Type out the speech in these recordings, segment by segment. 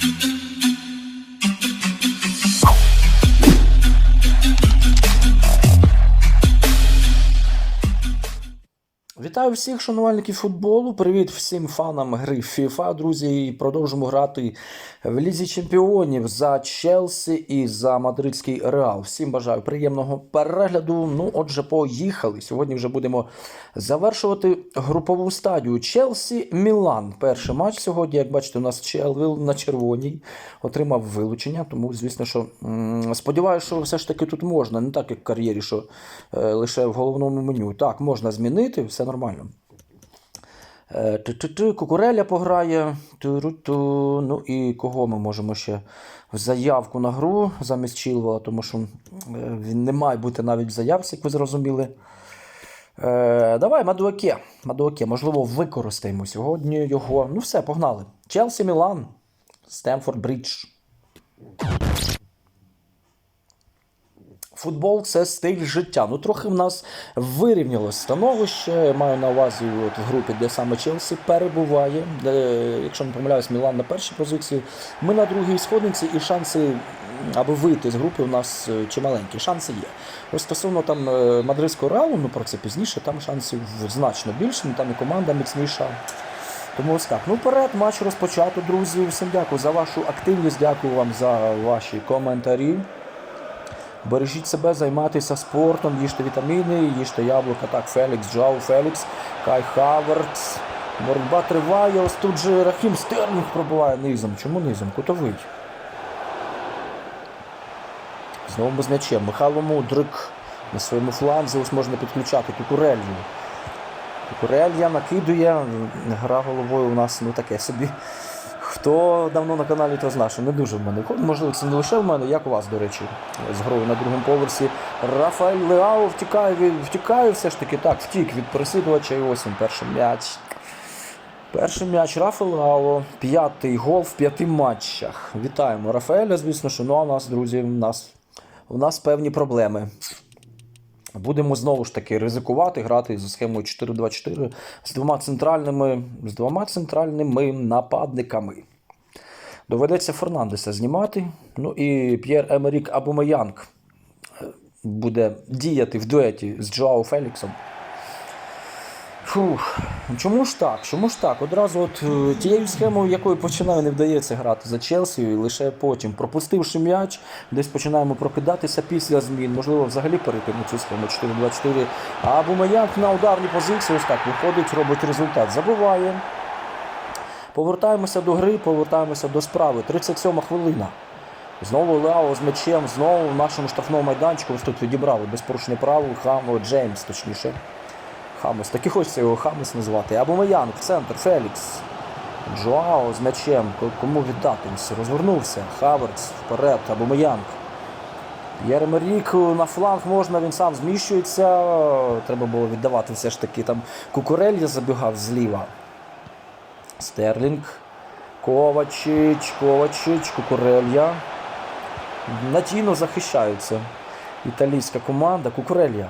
Thank you. Вітаю всіх шанувальників футболу. Привіт всім фанам гри FIFA. Друзі, І продовжимо грати в Лізі Чемпіонів за Челсі і за Мадридський Реал. Всім бажаю приємного перегляду. Ну, отже, поїхали. Сьогодні вже будемо завершувати групову стадію. Челсі Мілан. Перший матч сьогодні. Як бачите, у нас Челвіл на червоній отримав вилучення. Тому, звісно, що сподіваюся, що все ж таки тут можна. Не так, як в кар'єрі, що е, лише в головному меню. Так, можна змінити, все нормально. Е, ту-ту-ту, Кукуреля пограє. Ту-ру-ту. Ну і кого ми можемо ще в заявку на гру замість Чілвела, тому що е, він не має бути навіть в заявці, як ви зрозуміли. Е, давай, Мадуаке. Мадуаке, можливо, використаємо сьогодні його. Ну все, погнали. Челсі Мілан. Стемфорд Брідж. Футбол це стиль життя. Ну, трохи в нас вирівнялось становище. Я Маю на увазі от в групі, де саме Челсі перебуває. Де, якщо не помиляюсь, Мілан на першій позиції. Ми на другій сходниці, і шанси, аби вийти з групи, у нас е, чималенькі. Шанси є. Ось стосовно там е, мадридського реалу, ну про це пізніше, там шансів значно більше, ну, там і команда міцніша. Тому ось так. Ну, вперед, матч розпочато, друзі. Всім дякую за вашу активність, дякую вам за ваші коментарі. Бережіть себе, займайтеся спортом, їжте вітаміни, їжте яблука. Так, Фелікс, Джоу, Фелікс, Кай Хаверц. Боротьба триває. Ось тут же Рахім Стерлінг пробиває низом. Чому низом? Кутовий. Знову без м'ячем. Михайло Мудрик на своєму фланзі. Ось можна підключати Кукурелью. Кукурелья накидує. Гра головою у нас ну таке собі. Хто давно на каналі, то знає, що не дуже в мене. Можливо, це не лише в мене, як у вас, до речі, з грою на другому поверсі. Рафаель Леао втікає, втікає все ж таки так, втік від переслідувача і ось він перший м'яч. Перший м'яч Рафаель Леао, п'ятий гол в п'яти матчах. Вітаємо Рафаеля, звісно, що ну а у нас, друзі, у нас, у нас певні проблеми. Будемо знову ж таки ризикувати, грати за схемою 4-2-4 з двома центральними, з двома центральними нападниками. Доведеться Фернандеса знімати. Ну і П'єр Емерік Абумеянг е, буде діяти в дуеті з Джоао Феліксом. Фух, чому ж так? Чому ж так? Одразу от е, тією схемою, якою починаю, не вдається грати за Челсі, і лише потім, пропустивши м'яч, десь починаємо прокидатися після змін. Можливо, взагалі перейти на цю схему 4-2-4. А Бумаянк на ударній позиції ось так виходить, робить результат. Забиває. Повертаємося до гри, повертаємося до справи. 37 хвилина. Знову Леао з м'ячем, знову в нашому штрафному майданчику. Ось тут відібрали без порушення правил Хамо Джеймс, точніше. Хамес, так і хочеться його Хамес назвати. Або Маян центр, Фелікс. Джоао з м'ячем. Кому віддатись? Розвернувся. Хаверц вперед, або Маянк. Єремерік на фланг можна, він сам зміщується. Треба було віддавати все ж таки там Кукурелья забігав зліва. Стерлінг. Ковачич, Ковачич, Кукурелья. Надійно захищаються. Італійська команда. Кукурелья.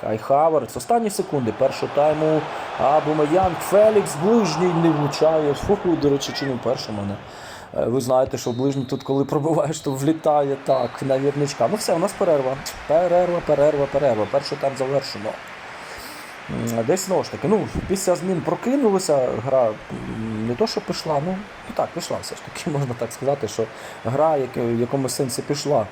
Кай Хаверц. Останні секунди першого тайму. Абумеянг. Фелікс ближній не влучає. Фу, до речі, чи не вперше мене. Е, Ви знаєте, що ближній тут, коли пробиваєш, то влітає так, на вірничка. Ну все, у нас перерва. Перерва, перерва, перерва. Перший тайм завершено. Десь знову ж таки, ну, після змін прокинулася гра не то, що пішла, ну так, пішла все ж таки, можна так сказати, що гра в якомусь сенсі пішла.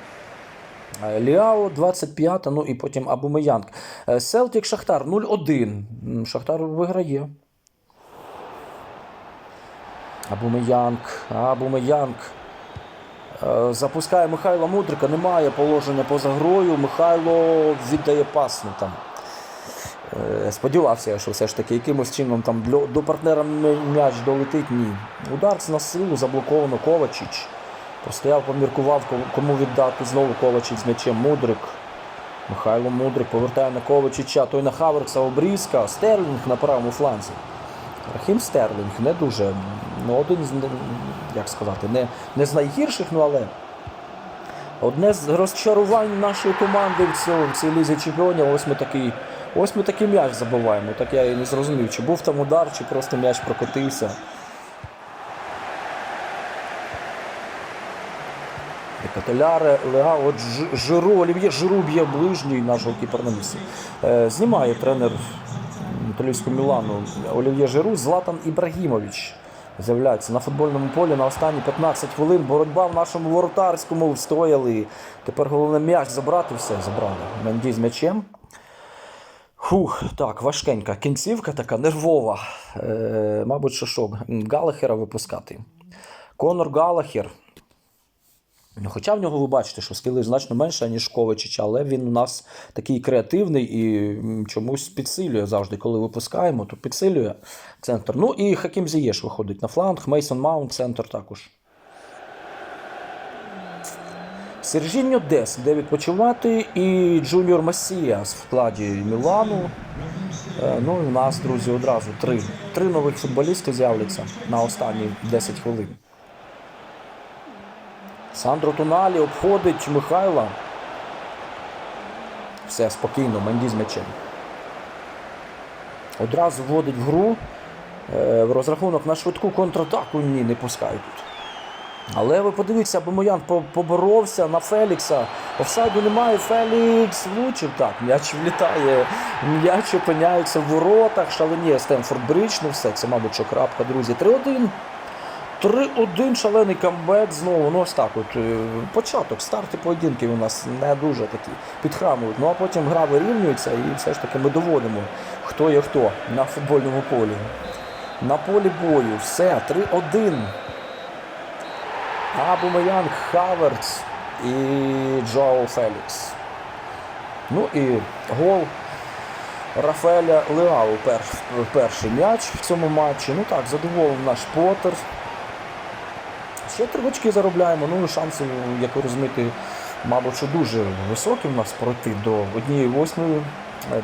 Е, Ліао 25, ну і потім Абумеянг. Е, Селтік Шахтар 0-1. Шахтар виграє. Абумеянг. Абумеянг. Е, Запускає Михайла Мудрика, немає положення поза грою. Михайло віддає пас. Ну, там. Сподівався, що все ж таки якимось чином там до партнера м'яч долетить. Ні. Удар на силу заблоковано Ковачич. Постояв, поміркував, кому- віддати знову Ковачич з м'ячем Мудрик. Михайло Мудрик повертає на Ковачича, той на Хаверкса обрізка. Стерлінг на правому фланзі. Рахім Стерлінг не дуже. Ну, один з як сказати, не, не з найгірших, ну але одне з розчарувань нашої команди в цьому- в цій лізі чемпіонів. Ось ми такий, ось ми такий м'яч забиваємо. Так я і не зрозумів, чи був там удар, чи просто м'яч прокотився. Кателяре, Леа, от Жиру, Олів'є Жиру б'є ближній нашого кіпер на місці. Е, знімає тренер італійського Мілану Олів'є Жиру, Златан Ібрагімович. З'являється на футбольному полі на останні 15 хвилин. Боротьба в нашому воротарському встояли. Тепер головне м'яч забрати. Все, забрали. Менді з м'ячем. Фух, так, важкенька кінцівка така нервова. Е, мабуть, що що, Галахера випускати. Конор Галахер. Ну, Хоча в нього ви бачите, що скіли значно менше, ніж Ковичича, але він у нас такий креативний і чомусь підсилює завжди, коли випускаємо, то підсилює центр. Ну і Хакім Зієш виходить на фланг, Мейсон Маунт, центр також. Сержіньо Дес, де відпочивати, і Джуніор Масія в складі Мілану. Е, Ну і у нас, друзі, одразу три, три нових футболісти з'являться на останні 10 хвилин. Сандро Тоналі обходить Михайла. Все спокійно, Менді з м'ячем. Одразу вводить в гру. Е, В розрахунок на швидку контратаку ні, не пускають тут. Але ви подивіться, Бомоян по- поборовся на Фелікса. Офсайду немає. Фелікс влучив. Так, м'яч влітає, м'яч опиняється в воротах. Шаленіє Стенфорд Бридж. Ну все, це, мабуть, що крапка, друзі. 3-1. 3-1 шалений камбек знову. Ну ось так. От е, початок, старти поєдинків у нас не дуже такі підхрамують. Ну а потім гра вирівнюється і все ж таки ми доводимо, хто є хто на футбольному полі. На полі бою. Все, 3-1. Абумеянг, Хаверц і Джоу Фелікс. Ну і гол Рафаеля Леау перш, перший м'яч в цьому матчі. Ну так, задоволений наш Поттер. Ще три очки заробляємо. Ну шанси, як ви розумієте, мабуть, що дуже високі в нас пройти до однієї восьмої.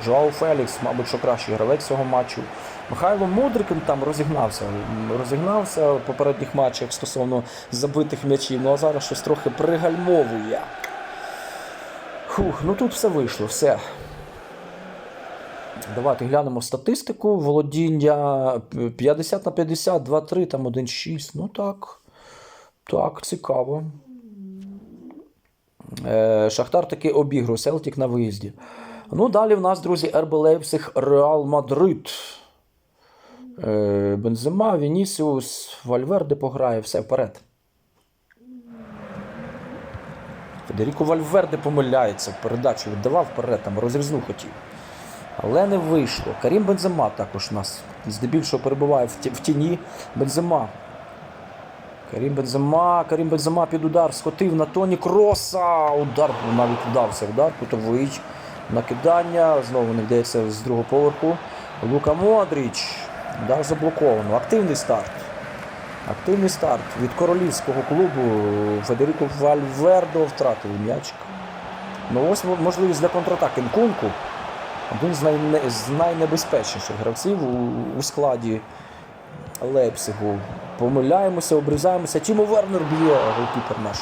Джоау Фелікс, мабуть, що кращий гравець цього матчу. Михайло Мудрикин там розігнався. Розігнався в попередніх матчах стосовно забитих м'ячів. Ну а зараз щось трохи пригальмовує. Фух, ну тут все вийшло, все. Давайте глянемо статистику. Володіння 50 на 50, 2-3, там 1-6. Ну так. Так, цікаво. Е, Шахтар таки обігрує Селтік на виїзді. Ну, далі в нас, друзі, РБ Лейпциг, Реал Мадрид. Е, Бензема, Вінісіус, Вальверде пограє, все вперед. Федеріко Вальверде помиляється в передачу, віддавав вперед, там розрізну хотів. Але не вийшло. Карім Бензема також у нас здебільшого перебуває в тіні. Бензема. Карім Бензема, Карім Бензема під удар скотив на тоні Кроса. Удар навіть вдався удар, кутовий. Накидання. Знову не вдається з другого поверху. Лука Модріч. Удар заблоковано. Активний старт. Активний старт від королівського клубу. Федеріко Вальвердо втратив м'ячик. Ну ось можливість для контратаки. Нкунку. Один з, найне, з найнебезпечніших гравців у, у складі Лейпцигу. Помиляємося, обрізаємося. Тімо Вернер б'є голкіпер наш.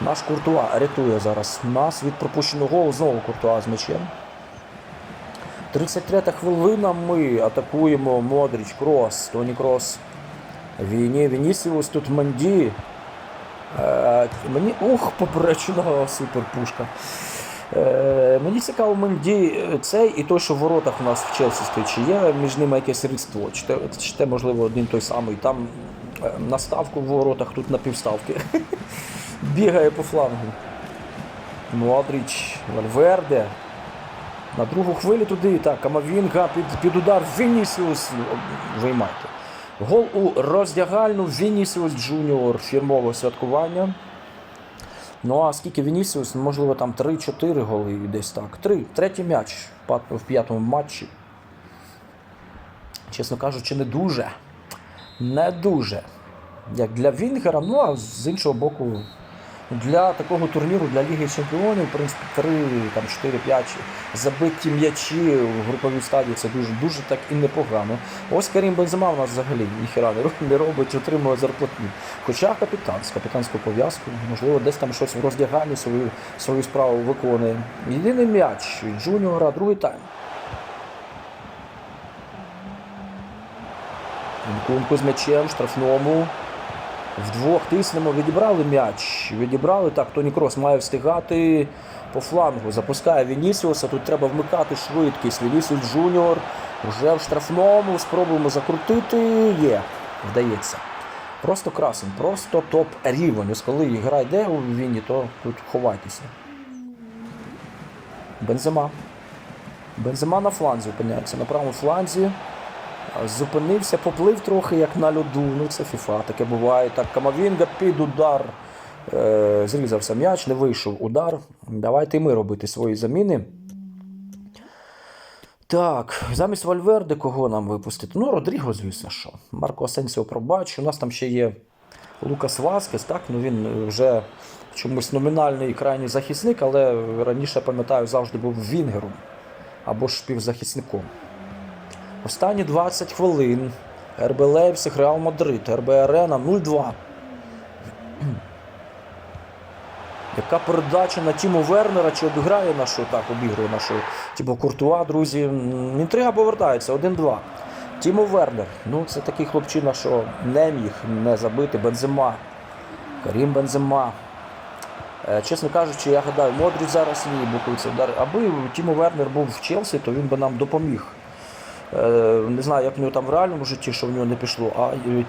Наш Куртуа рятує зараз нас від пропущеного голу. Знову Куртуа з м'ячем. 33 та хвилина. Ми атакуємо Модріч, Крос, Тоні Крос. Віні, Вінісіус, тут Манді. Е, мені. Ух, поперечного супер пушка. Е, мені цікаво, Менді цей і той, що в воротах у нас в Челсі стоїть, чи є між ними якесь рідство, чи те, чи те можливо, один той самий. Там е, на ставку в воротах, тут на півставки. Бігає по флангу. Модріч, Вальверде. На другу хвилю туди. Так, Камавінга під, під удар Вінісіус. Виймайте. Гол у роздягальну Вінісіус Джуніор фірмове святкування. Ну а скільки Вінісіус, можливо, там 3-4 голи десь так. Три. Третій м'яч в п'ятому матчі. Чесно кажучи, не дуже. Не дуже. Як для Вінгера, ну а з іншого боку, для такого турніру, для Ліги Чемпіонів, в принципі, 3, там 4-5 забиті м'ячі в груповій стадії це дуже дуже так і непогано. Ось Карім Бензема у нас взагалі ніхіра не робить, отримує зарплатню. Хоча капітан з капітанською пов'язкою, можливо, десь там щось в роздяганні свою, свою справу виконує. Єдиний м'яч Джуніора, другий тайм. Кунку з м'ячем штрафному. Вдвох тиснемо, відібрали м'яч. Відібрали. Так, Тоні Крос має встигати по флангу. Запускає Вінісіуса. Тут треба вмикати швидкість. Вінісіус Джуніор вже в штрафному. Спробуємо закрутити. Є, вдається. Просто красень, просто топ рівень. Ось коли гра йде у Віні, то тут ховайтеся. Бензема. Бензема на фланзі опиняється. На правому фланзі. Зупинився, поплив трохи, як на льоду. Ну, це фіфа, таке буває. Так, Камавінга під удар. Е, зрізався м'яч, не вийшов удар. Давайте ми робити свої заміни. Так, замість Вальверди кого нам випустити? Ну, Родріго, звісно, що. Марко Асенсіо пробач. У нас там ще є Лукас Васкес, так, ну він вже чомусь номінальний крайній захисник, але раніше, пам'ятаю, завжди був Вінгером або ж півзахисником. Останні 20 хвилин. РБ Лейпциг, Реал Мадрид, РБ Арена 0-2. Яка передача на Тіму Вернера, чи обіграє нашу, так, обігрує нашу Тібо Куртуа, друзі. Інтрига повертається 1-2. Тімо Вернер. Ну, це такий хлопчина, що не міг не забити. Бензема. Карім Бензема. Е, Чесно кажучи, я гадаю, Модріч зараз ні, блокується удар. Аби Тімо Вернер був в Челсі, то він би нам допоміг. Е, Не знаю, як в нього там в реальному житті, що в нього не пішло. А е,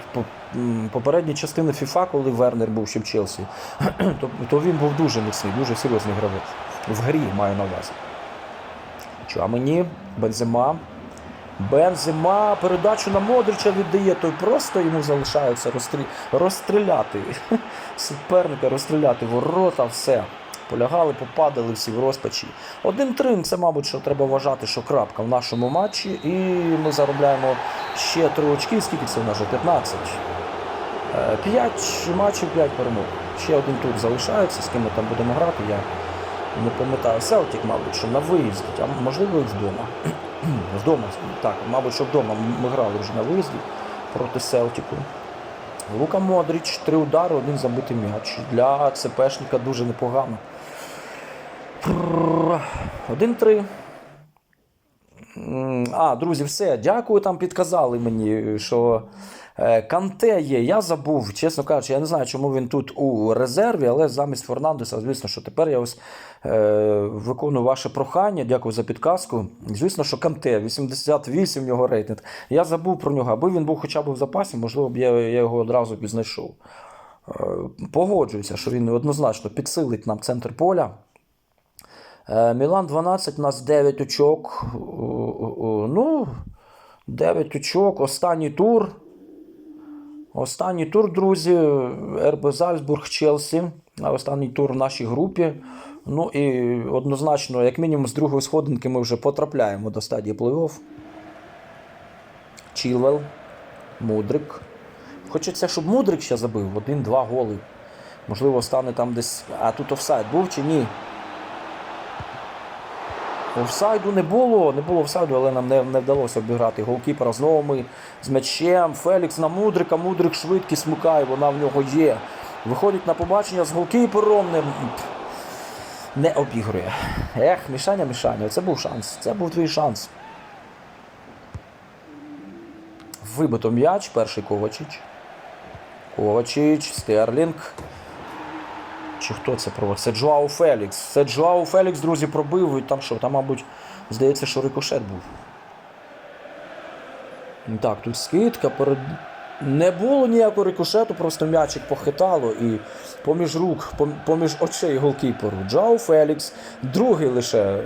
попередні частини FIFA, коли Вернер був ще в Челсі, то, він був дуже міцний, дуже серйозний гравець. В грі маю на увазі. Чуамені, Бензема. Бензема передачу на Модрича віддає, той просто йому залишається розстріляти. Суперника розстріляти ворота, все. Полягали, попадали всі в розпачі. Один трин це, мабуть, що треба вважати, що крапка в нашому матчі. І ми заробляємо ще три очки. Скільки це в нас вже? 15. Е, П'ять матчів, п'ять перемог. Ще один тур залишається, з ким ми там будемо грати. Я не пам'ятаю. Селтік, мабуть, що на виїзді, а можливо і вдома. Вдома, так, мабуть, що вдома ми грали вже на виїзді проти Селтіку. Лука Модріч, три удари, один забитий м'яч. Для ЦПшника дуже непогано. Прррр. 1-3. А, друзі, все. Дякую. Там підказали мені, що е, Канте є. Я забув, чесно кажучи, я не знаю, чому він тут у резерві, але замість Фернандеса, звісно, що тепер я ось е, виконую ваше прохання. Дякую за підказку. Звісно, що Канте, 88 в нього рейтинг. Я забув про нього, аби він був хоча б в запасі, можливо б я, я його одразу б знайшов. Е, Погоджуюся, що він однозначно підсилить нам центр поля. Е, Мілан 12, у нас 9 очок. О, о, Ну, 9 очок. Останній тур. Останній тур, друзі. РБ Зальцбург, Челсі. Останній тур в нашій групі. Ну і однозначно, як мінімум, з другої сходинки ми вже потрапляємо до стадії плей-офф. Чілвел, Мудрик. Хочеться, щоб Мудрик ще забив один-два голи. Можливо, стане там десь. А тут офсайд був чи ні? Офсайду не було, не було офсайду, але нам не, не вдалося обіграти голкіпера. Знову ми з м'ячем. Фелікс на Мудрика, Мудрик швидкість смикає, вона в нього є. Виходить на побачення з голкіпером, не, не обігрує. Ех, мішання, мішання. Це був шанс. Це був твій шанс. Вибито м'яч, перший Ковачич. Ковачич, Стерлінг. Чи хто це пробив? Це Джоау Фелікс. Це Джоау Фелікс, друзі, пробив. І там що? Там, мабуть, здається, що рикошет був. Так, тут скидка. Перед... Не було ніякого рикошету, просто м'ячик похитало і поміж рук, поміж очей голкіперу. Джоау Фелікс, другий лише,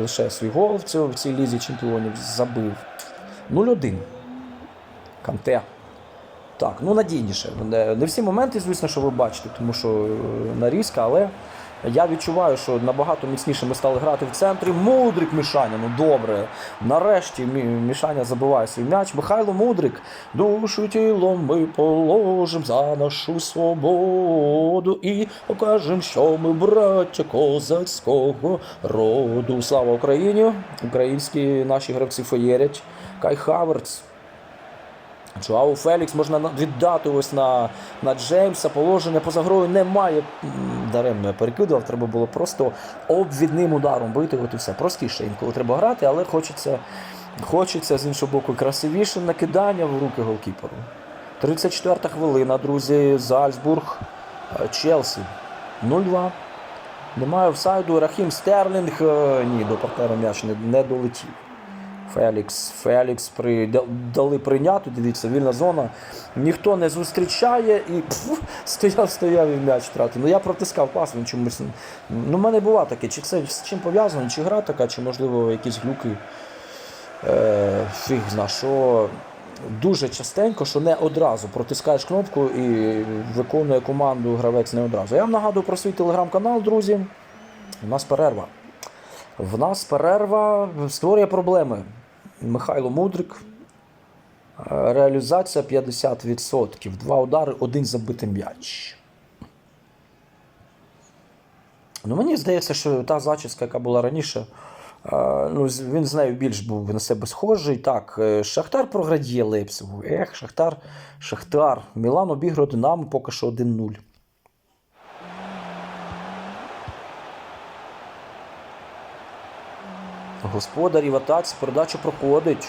лише свій гол в цій лізі чемпіонів забив. 0-1. Канте. Так, ну надійніше. Не, всі моменти, звісно, що ви бачите, тому що е, нарізка, але я відчуваю, що набагато міцніше ми стали грати в центрі. Мудрик Мішаня, ну добре. Нарешті Мі- Мішаня забиває свій м'яч. Михайло Мудрик. Душу тілом ми положим за нашу свободу і покажем, що ми браття козацького роду. Слава Україні! Українські наші гравці феєрять. Кай Хаверц. Джоау Фелікс можна віддати ось на, на Джеймса. Положення поза грою немає. Даремно я перекидував, треба було просто обвідним ударом бити. От і все. Простіше інколи треба грати, але хочеться, хочеться з іншого боку красивіше накидання в руки голкіперу. 34 хвилина, друзі. Зальцбург. е, Челсі. 0-2. Немає офсайду. Рахім Стерлінг. е, Ні, до партнера м'яч не, не долетів. Фелікс. Фелікс при, дали прийняти. Дивіться, вільна зона. Ніхто не зустрічає і пф, стояв, стояв і м'яч втратив. Ну я протискав пас, він чомусь. Ну, в мене було таке, чи це з чим пов'язано, чи гра така, чи можливо якісь глюки. Е, фіг зна, що дуже частенько, що не одразу протискаєш кнопку і виконує команду гравець не одразу. Я вам нагадую про свій телеграм-канал, друзі. У нас перерва. В нас перерва створює проблеми. Михайло Мудрик. Реалізація 50%. Два удари, один забитий м'яч. Ну, мені здається, що та зачіска, яка була раніше, е, ну, він з нею більш був на себе схожий. Так, е, Шахтар проградіє Лейпцигу. Ех, Шахтар, Шахтар. Мілан обігрує Динамо поки що 1-0. Господарі в атаці передача проходить.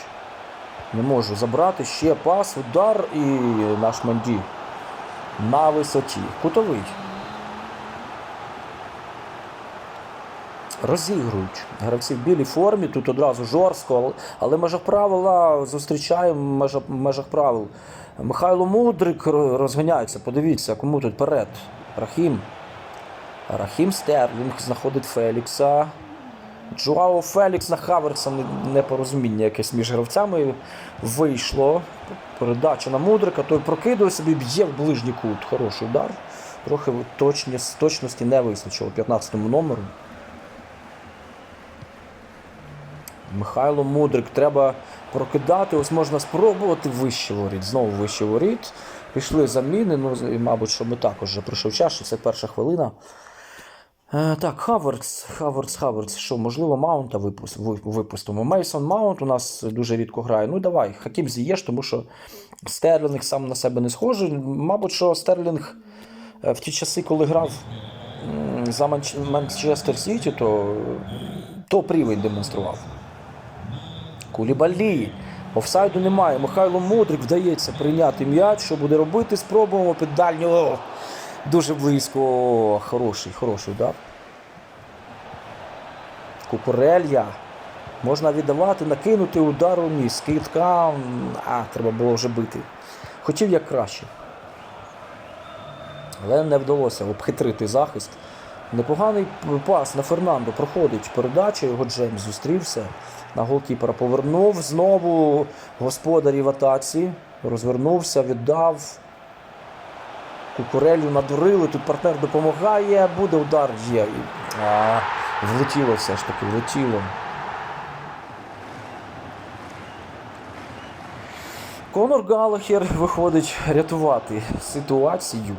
Не можу забрати ще пас, удар і наш Манді на висоті. Кутовий. Розігрують. Гравці в білій формі, тут одразу жорстко, але в межах правила зустрічаємо в межах, правил. Михайло Мудрик розганяється. Подивіться, кому тут перед. Рахім. Рахім Стерлінг знаходить Фелікса. Джоао Фелікс на Хаверса непорозуміння якесь між гравцями вийшло. Передача на Мудрика, той прокидує собі, б'є в ближній кут. Хороший удар. Трохи точність, точності не вистачило 15-му номеру. Михайло Мудрик треба прокидати. Ось можна спробувати вище воріт. Знову вище воріт. Пішли заміни. Ну, мабуть, що ми також вже прийшов час, що це перша хвилина. Е, так, Хаверс, Хаверс, Хаверс. Що, можливо, Маунта випустимо. Мейсон Маунт у нас дуже рідко грає. Ну давай, Хакім з'їєш, тому що Стерлінг сам на себе не схожий. Мабуть, що Стерлінг е, в ті часи, коли грав за Манчестер Сіті, то топ рівень демонстрував. Кулібалі. Офсайду немає. Михайло Мудрик вдається прийняти м'яч. Що буде робити? Спробуємо під дальню. О, Дуже близько. Хороший, хороший удар. Кукурелья. Можна віддавати, накинути удару ні. Скидка. м, А, треба було вже бити. Хотів як краще. Але не вдалося обхитрити захист. Непоганий пас на Фернандо проходить передача, його Джеймс зустрівся. На голкіпера повернув. Знову господарі в атаці. Розвернувся, віддав. Кукурелю надурили, тут партнер допомагає, буде удар є. Влетіло все ж таки, влетіло. Конор Галахер виходить рятувати ситуацію.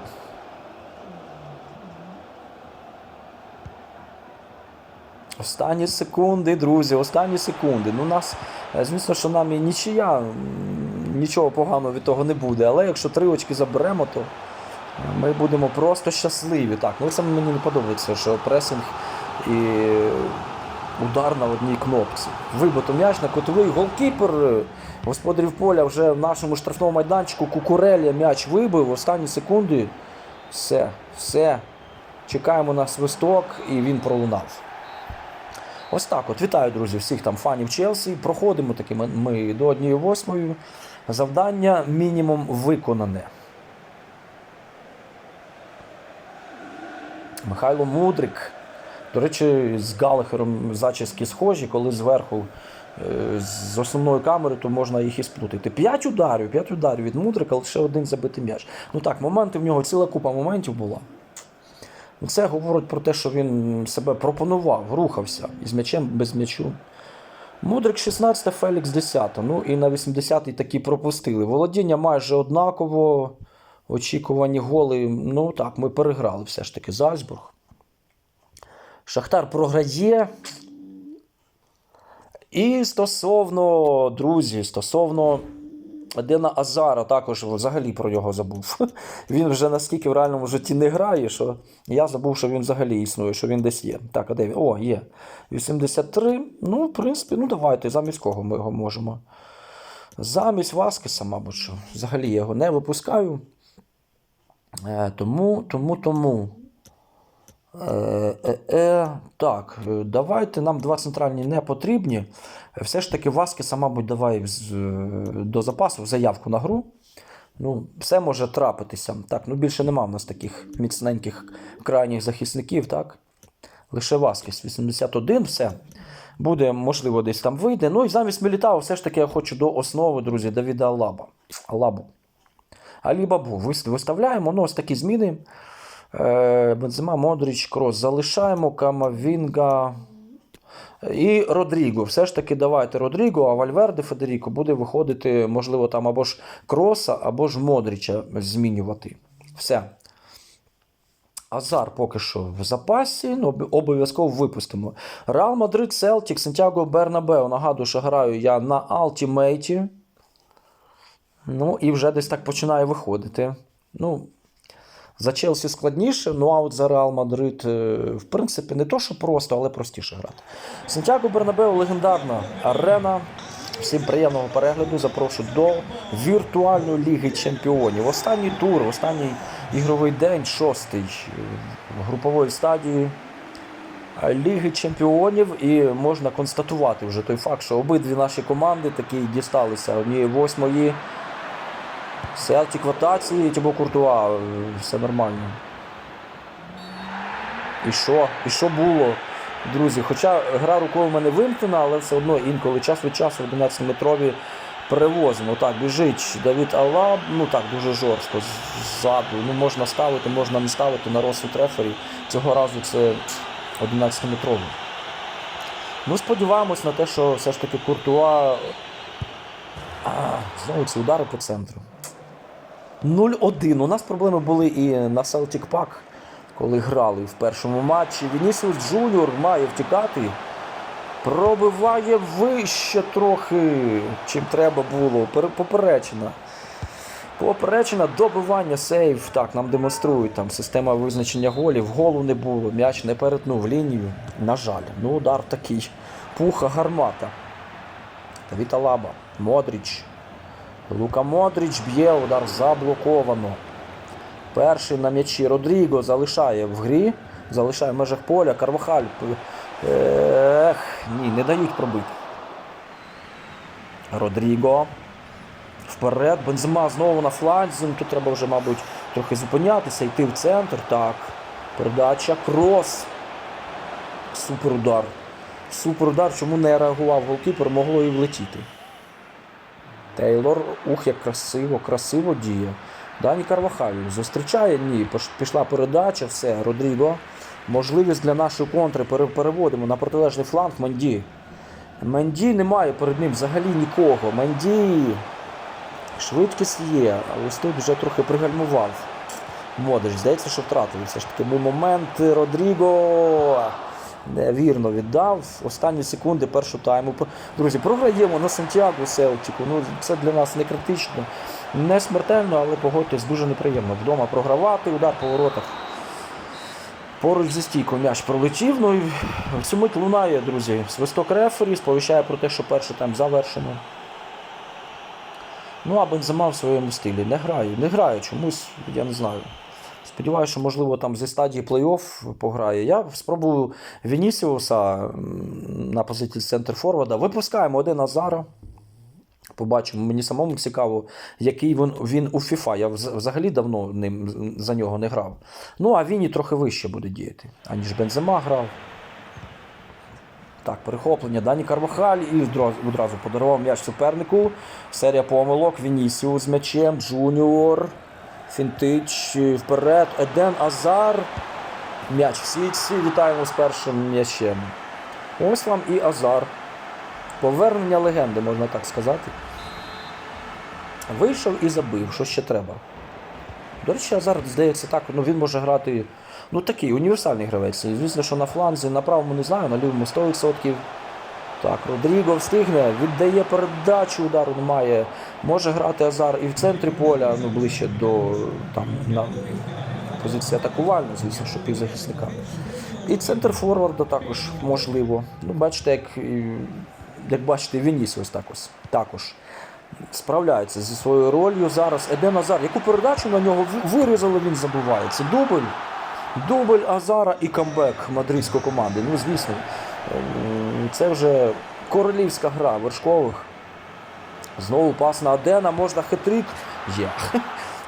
Останні секунди, друзі, останні секунди. Ну, нас, е, звісно, що нам і нічия, нічого поганого від того не буде. Але якщо три очки заберемо, то ми будемо просто щасливі. Так, ну саме мені не подобається, що пресинг і удар на одній кнопці. Вибито м'яч на котовий голкіпер. Господарів поля вже в нашому штрафному майданчику Кукурелля м'яч вибив. Останні секунди. Все, все. Чекаємо на свисток, і він пролунав. Ось так от. Вітаю, друзі, всіх там фанів Челсі. Проходимо таки ми до 1-8. Завдання мінімум виконане. Михайло Мудрик. До речі, з Галахером зачіски схожі, коли зверху е, з основної камери, то можна їх і сплутати. П'ять ударів, п'ять ударів від Мудрика, лише один забитий м'яч. Ну так, моменти в нього ціла купа моментів була. Це говорить про те, що він себе пропонував, рухався із м'ячем без м'ячу. Мудрик 16, Фелікс 10. Ну і на 80-й такі пропустили. Володіння майже однаково. Очікувані голи. Ну так, ми переграли все ж таки Зальцбург. Шахтар програє. І стосовно, друзі, стосовно Дена Азара, також взагалі про нього забув. Він вже настільки в реальному житті не грає, що я забув, що він взагалі існує, що він десь є. Так, а де він? О, є. 83. Ну, в принципі, ну давайте, замість кого ми його можемо Замість Васкеса, мабуть, що. взагалі я його не випускаю. Е, тому, тому, тому. Е, е, е, так, е, давайте нам два центральні не потрібні. Все ж таки Васкеса, мабуть, давай з- е, до запасу заявку на гру. Ну, все може трапитися. Так, ну більше нема в нас таких міцненьких крайніх захисників, так? Лише Васкес 81, все. Буде, можливо, десь там вийде. Ну і замість Мілітао все ж таки я хочу до основи, друзі, Давіда Алаба. Алабу. Алібабу виставляємо. Ну, ось такі зміни. Е, Бензема, Модріч, Крос залишаємо, Камавінга і Родріго. Все ж таки давайте Родріго, а Вальверде Федеріко буде виходити, можливо, там або ж Кроса, або ж Модріча змінювати. Все. Азар поки що в запасі, ну, об- обов'язково випустимо. Реал Мадрид, Селтік, Сантьяго Бернабео. Нагадую, що граю я на Алтімейті. Ну, і вже десь так починає виходити. Ну, за Челсі складніше, ну а от за Реал Мадрид, е, в принципі, не то, що просто, але простіше грати. Сантьяго Бернабео легендарна арена. Всім приємного перегляду. Запрошую до віртуальної ліги чемпіонів. Останній тур, останній ігровий день, шостий е, групової стадії Ліги Чемпіонів. І можна констатувати вже той факт, що обидві наші команди такі дісталися однієї восьмої. Селтік в атаці, Тібо Куртуа, все нормально. І що? І що було? Друзі, хоча гра рукою в мене вимкнена, але все одно інколи час від часу 11-метрові перевозимо. Так, біжить Давід Алаб, ну так, дуже жорстко ззаду. Ну, можна ставити, можна не ставити на розсуд рефері. Цього разу це 11-метровий. Ну, сподіваємось на те, що все ж таки Куртуа. А, знову ці удари по центру. 0-1. У нас проблеми були і на Celtic Park, коли грали в першому матчі. Вінісіус Джуніор має втікати. Пробиває вище трохи, чим треба було. Пере- Поперечина. Поперечина добивання сейв. Так, нам демонструють там система визначення голів. Голу не було, м'яч не перетнув лінію. На жаль, ну удар такий. Пуха гармата. Давід Алаба. Модріч. Лука Модріч б'є, удар заблоковано. Перший на м'ячі Родріго залишає в грі, залишає в межах поля. Карвахаль. Ех, ні, не дають пробити. Родріго. Вперед. Бензема знову на фланзі. Ну, Тут треба вже, мабуть, трохи зупинятися, йти в центр. Так. Передача. Крос. Суперудар. Суперудар. Чому не реагував голкіпер, могло і влетіти. Тейлор, ух, як красиво, красиво діє. Дані Карвахаль зустрічає, ні, пішла передача, все, Родріго. Можливість для нашої контри переводимо на протилежний фланг Менді. Менді немає перед ним взагалі нікого. Менді. Швидкість є, але тут вже трохи пригальмував. Модич, здається, що втратили. Все ж таки був момент. Родріго невірно віддав. Останні секунди першого тайму. Друзі, програємо на Сантьяго Селтіку. Ну, це для нас не критично, не смертельно, але погодьтесь, дуже неприємно. Вдома програвати, удар по воротах. Поруч зі стійкою м'яч пролетів. Ну і в цю мить лунає, друзі. Свисток рефері сповіщає про те, що перший тайм завершено. Ну, а Бензема в своєму стилі не грає. Не грає чомусь, я не знаю. Сподіваюся, що, можливо, там зі стадії плей-офф пограє. Я спробую Вінісіуса на позиції центр Форварда. Випускаємо один Азара. Побачимо, мені самому цікаво, який він, він у FIFA. Я взагалі давно ним, за нього не грав. Ну, а він і трохи вище буде діяти, аніж Бензема грав. Так, перехоплення. Дані Карвахаль і одразу- подарував м'яч супернику. Серія помилок. Вінісіус з м'ячем. Джуніор. Фінтич вперед. Еден Азар. М'яч в сітці. Вітаємо з першим м'ячем. Ось вам і Азар. Повернення легенди, можна так сказати. Вийшов і забив, що ще треба. До речі, Азар, здається, так, ну він може грати. Ну такий універсальний гравець. Звісно, що на фланзі, на правому не знаю, на лівому 100%. Так, Родріго встигне, віддає передачу, удару немає. Може грати Азар і в центрі поля, ну ближче до там, на позиції атакувальна, звісно, що півзахисника. І центр форварда також можливо. Ну, бачите, як, як бачите, Вінісіус також. також. справляється зі своєю ролью зараз. Еден Азар, яку передачу на нього вирізали, він забуває. Це дубль. Дубль Азара і камбек мадридської команди. Ну, звісно, ем, це вже королівська гра вершкових. Знову пас на Адена, можна хитрик. Є.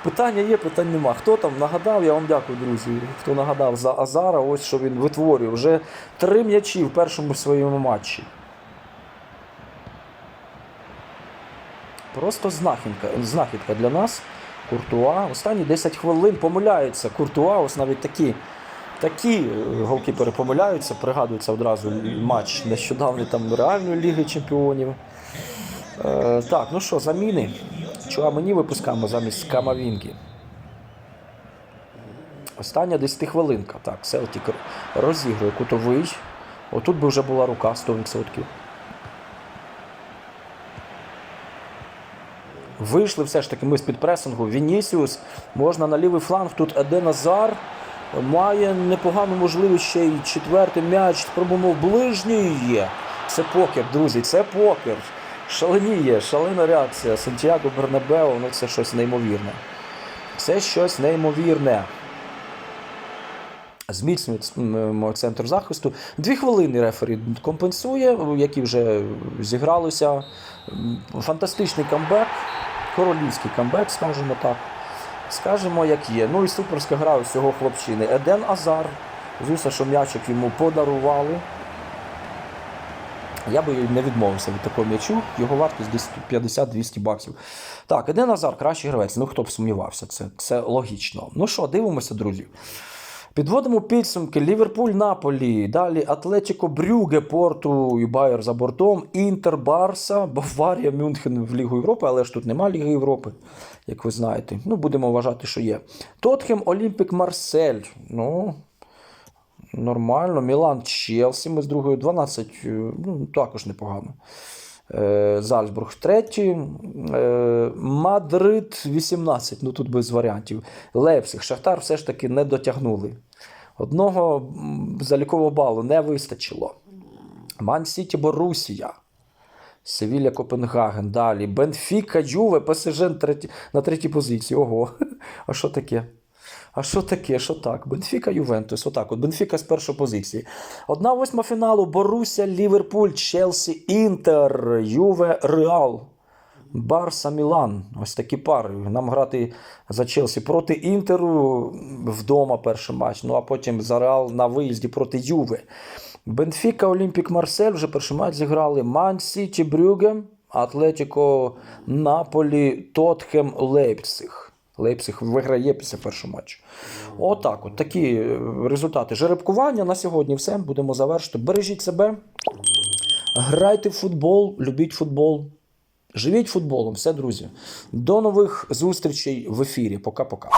Питання є, питань нема. Хто там нагадав? Я вам дякую, друзі. Хто нагадав за Азара, ось що він витворює. Вже три м'ячі в першому своєму матчі. Просто знахідка, знахідка для нас. Куртуа. Останні 10 хвилин помиляється. Куртуа, ось навіть такі, такі е, голкіпери помиляються. Пригадується одразу матч нещодавний там Реальної Ліги Чемпіонів. Е, так, ну що, заміни. Чого мені випускаємо замість Камавінки? Остання 10 хвилинка. Так, Селтік розігрує кутовий. Отут би вже була рука 100%. Вийшли все ж таки ми з-під пресингу. Вінісіус, можна на лівий фланг. Тут Еден Азар має непогану можливість ще й четвертий м'яч. Спробуємо в ближній є. Це покер, друзі, це покер. Шаленіє, шалена реакція. Сантьяго Бернабео, ну це щось неймовірне. Це щось неймовірне. Зміцнюють центр захисту. Дві хвилини рефері компенсує, які вже зігралися. Фантастичний камбек, королівський камбек, скажімо так. Скажемо, як є. Ну і суперська гра ось цього хлопчини. Еден Азар. Звісно, що м'ячик йому подарували. Я би не відмовився від такого м'ячу. Його вартість десь 50-200 баксів. Так, Еден Азар, кращий гравець. Ну хто б сумнівався, це, це логічно. Ну що, дивимося, друзі. Підводимо підсумки. Ліверпуль Наполі. Далі Атлетіко Брюге, Порту і Байер за бортом. Інтер Барса, Баварія, Мюнхен в Лігу Європи, але ж тут нема Ліги Європи, як ви знаєте. Ну, будемо вважати, що є. Тотхем, Олімпік Марсель. Ну, нормально. Мілан Челсі. Ми з другою 12. е, Ну, також непогано. Е, Зальцбург третій. Е, Мадрид 18. Ну тут без варіантів. Лейпциг, Шахтар все ж таки не дотягнули. Одного залікового балу не вистачило. Ман Сіті Борусія. Севілля Копенгаген. Далі. Бенфіка, Юве, ПСЖ на третій позиції. Ого. А що таке? А що таке? Що так? Бенфіка Ювентус. Отак. От Бенфіка з першої позиції. Одна восьма фіналу Боруся, Ліверпуль, Челсі, Інтер, Юве, Реал. Барса Мілан. Ось такі пари. Нам грати за Челсі проти Інтеру вдома перший матч. Ну а потім за Реал на виїзді проти Юве. Бенфіка, Олімпік Марсель вже перший матч зіграли. Ман Сіті, Брюге, Атлетіко, Наполі, Тотхем, Лейпциг. Лейпциг виграє після першого матчу. Отак, от такі е, результати. Жеребкування на сьогодні все. Будемо завершити. Бережіть себе, грайте в футбол, любіть футбол. Живіть футболом, все, друзі. До нових зустрічей в ефірі. Пока-пока.